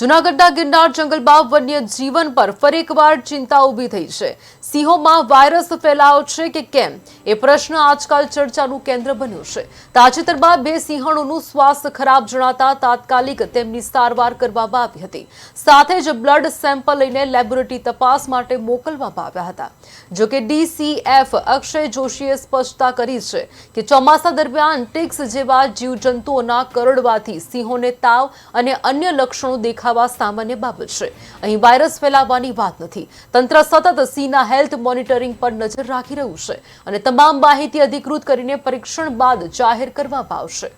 જૂનાગઢના ગિરનાર જંગલમાં વન્ય જીવન પર ફરી એકવાર ચિંતા ઊભી થઈ છે. સિંહોમાં વાયરસ ફેલાયો છે કે કેમ? એ પ્રશ્ન આજકાલ ચર્ચાનું કેન્દ્ર બન્યું છે. તાજેતરમાં બે સિંહણોનું સ્વાસ્થ્ય ખરાબ જણાતા તાત્કાલિક તેમની સારવાર કરવામાં આવી હતી. સાથે જ બ્લડ સેમ્પલ લઈને લેબોરેટરી તપાસ માટે મોકલવામાં આવ્યા હતા. જોકે ડીસીએફ અક્ષય જોશીએ સ્પષ્ટતા કરી છે કે ચોમાસા દરમિયાન ટિક્સ જેવા જીવજંતુઓના કરડવાથી સિંહોને તાવ અને અન્ય લક્ષણો દેખાવા સામાન્ય બાબત છે. અહીં વાયરસ ફેલાવવાની વાત નથી. તંત્ર સતત સિંહના હેલ્થ મોનિટરિંગ પર નજર રાખી રહ્યું છે અને તમામ માહિતી અધિકૃત કરીને પરીક્ષણ બાદ જાહેર કરવામાં આવશે.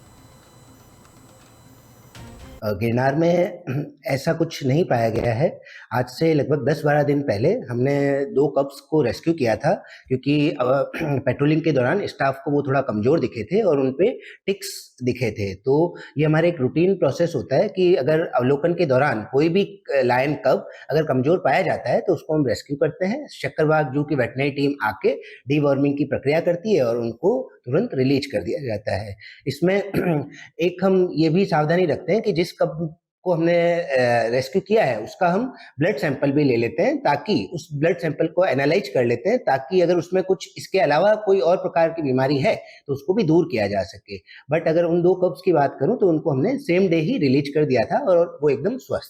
गिरनार में ऐसा कुछ नहीं पाया गया है। आज से लगभग 10-12 दिन पहले हमने दो कप्स को रेस्क्यू किया था, क्योंकि पेट्रोलिंग के दौरान स्टाफ को वो थोड़ा कमज़ोर दिखे थे और उन पे टिक्स दिखे थे। तो ये हमारे एक रूटीन प्रोसेस होता है कि अगर अवलोकन के दौरान कोई भी लायन कब अगर कमज़ोर पाया जाता है तो उसको हम रेस्क्यू करते हैं। शक्करबाग जू की वेटनरी टीम आके डीवॉर्मिंग की प्रक्रिया करती है और उनको तुरंत रिलीज़ कर दिया जाता है। इसमें एक हम ये भी सावधानी रखते हैं कि जिस कप को हमने रेस्क्यू किया है, उसका हम ब्लड सैंपल भी ले लेते हैं ताकि उस ब्लड सैंपल को एनालाइज कर लेते हैं ताकि अगर उसमें कुछ इसके अलावा कोई और प्रकार की बीमारी है तो उसको भी दूर किया जा सके। बट अगर उन दो कप्स की बात करूँ तो उनको हमने सेम डे ही रिलीज़ कर दिया था और वो एकदम स्वस्थ